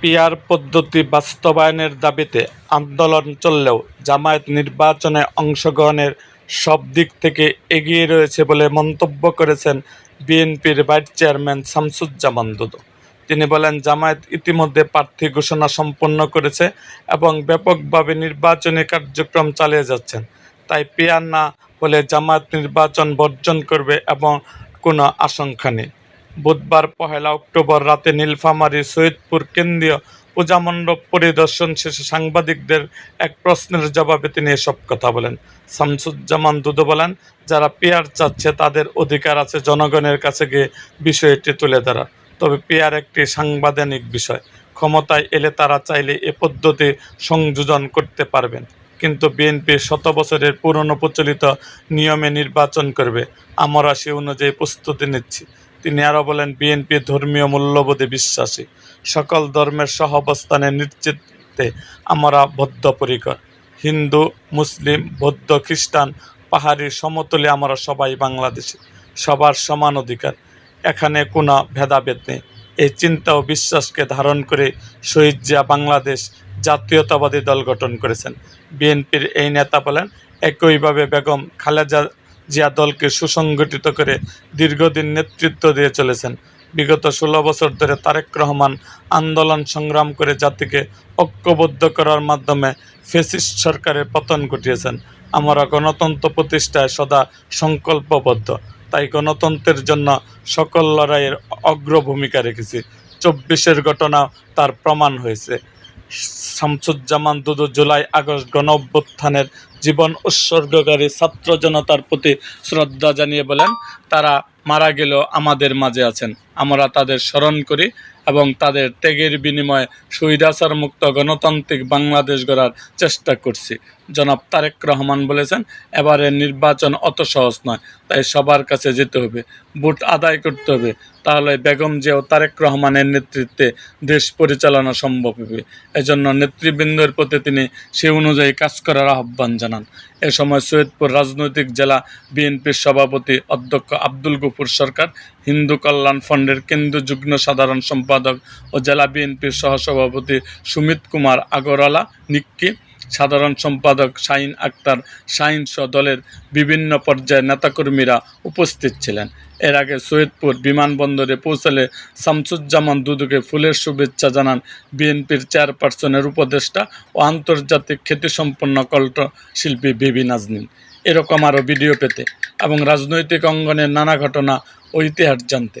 PR পদ্ধতি বাস্তবায়নের দাবিতে আন্দোলন চললেও জামায়াত নির্বাচনে অংশগ্রহণের সব দিক থেকে এগিয়ে রয়েছে বলে মন্তব্য করেছেন বিএনপির ভাইস চেয়ারম্যান শামসুজ্জামান দুদু তিনি বলেন, জামায়াত ইতিমধ্যে প্রার্থী ঘোষণা সম্পন্ন করেছে এবং ব্যাপকভাবে নির্বাচনী কার্যক্রম চালিয়ে যাচ্ছেন। তাই পিআর না হলে জামায়াত নির্বাচন বর্জন করবে এবং কোনো আশঙ্কা নেই। বুধবার পহেলা অক্টোবর রাতে নীলফামারী, সৈয়দপুর কেন্দ্রীয় পূজামণ্ডপ পরিদর্শন শেষে সাংবাদিকদের এক প্রশ্নের জবাবে তিনি এসব কথা বলেন। শামসুজ্জামান দুদু বলেন, যারা পেয়ার চাচ্ছে তাদের অধিকার আছে, জনগণের কাছে গিয়ে বিষয়টি তুলে ধরা তবে পেয়ার একটি সাংবিধানিক বিষয়। ক্ষমতায় এলে তারা চাইলে এ পদ্ধতি সংযোজন করতে পারবেন। কিন্তু বিএনপি শত বছরের পুরনো প্রচলিত নিয়মে নির্বাচন করবে। আমরা সে অনুযায়ী প্রস্তুতি নিচ্ছি। তিনি আরও বলেন, বিএনপি ধর্মীয় মূল্যবোধে বিশ্বাসী। সকল ধর্মের সহাবস্থানে নিশ্চিতে আমরা বদ্ধপরিকর। হিন্দু, মুসলিম, বৌদ্ধ, খ্রিস্টান, পাহাড়ি সমতলে আমরা সবাই বাংলাদেশি। সবার সমান অধিকার। এখানে কোনো ভেদাভেদ নেই। এই চিন্তা ও বিশ্বাসকে ধারণ করে শহীদ জিয়া বাংলাদেশ জাতীয়তাবাদী দল গঠন করেছেন। বিএনপির এই নেতা বলেন, একইভাবে বেগম খালেদা জিয়া দলকে সুসংগঠিত করে দীর্ঘদিন নেতৃত্ব দিয়ে চলেছেন। বিগত ষোলো বছর ধরে তারেক রহমান আন্দোলন সংগ্রাম করে জাতিকে ঐক্যবদ্ধ করার মাধ্যমে ফেসিস্ট সরকারের পতন ঘটিয়েছেন। আমরা গণতন্ত্র প্রতিষ্ঠায় সদা সংকল্পবদ্ধ, তাই গণতন্ত্রের জন্য সকল লড়াইয়ের অগ্রভূমিকা রেখেছি। চব্বিশের ঘটনা তার প্রমাণ হয়েছে। শামসুজ্জামান দুদু জুলাই আগস্ট গণ অভ্যুত্থানের জীবন উৎসর্গকারী ছাত্র জনতার প্রতি শ্রদ্ধা জানিয়ে বলেন, তারা মারা গেলেও আমাদের মাঝে আছেন। আমরা তাদের স্মরণ করি এবং তাদের ত্যাগের বিনিময়ে স্বৈরাচার মুক্ত গণতান্ত্রিক বাংলাদেশ গড়ার চেষ্টা করছি। জনাব তারেক রহমান বলেছেন, এবারের নির্বাচন অত সহজ নয়, তাই সবার কাছে যেতে হবে, ভোট আদায় করতে হবে। তাহলে বেগম জিয়া ও তারেক রহমানের নেতৃত্বে দেশ পরিচালনা সম্ভব হবে। এজন্য নেতৃবৃন্দের প্রতি তিনি সে অনুযায়ী কাজ করার আহ্বান জানান। এ সময় সৈয়দপুর রাজনৈতিক জেলা বিএনপির সভাপতি অধ্যক্ষ আব্দুল গফুর সরকার হিন্দু কল্যাণ ফন্ডের কেন্দ্রীয় যুগ্ম সাধারণ সম্পাদক ও জেলা বিএনপির সহসভাপতি সুমিত কুমার আগরওয়ালা, নিক্কি, সাধারণ সম্পাদক শাহিন আক্তার, শাহিন সহ দলের বিভিন্ন পর্যায়ের নেতাকর্মীরা উপস্থিত ছিলেন। এর আগে সৈয়দপুর বিমানবন্দরে পৌঁছালে শামসুজ্জামান দুদুকে ফুলের শুভেচ্ছা জানান বিএনপির চেয়ারপারসনের উপদেষ্টা ও আন্তর্জাতিক খ্যাতিসম্পন্ন কণ্ঠশিল্পী বিবি নাজনীন। এরকম আরও ভিডিও পেতে এবং রাজনৈতিক অঙ্গনের নানা ঘটনা ও ইতিহাস জানতে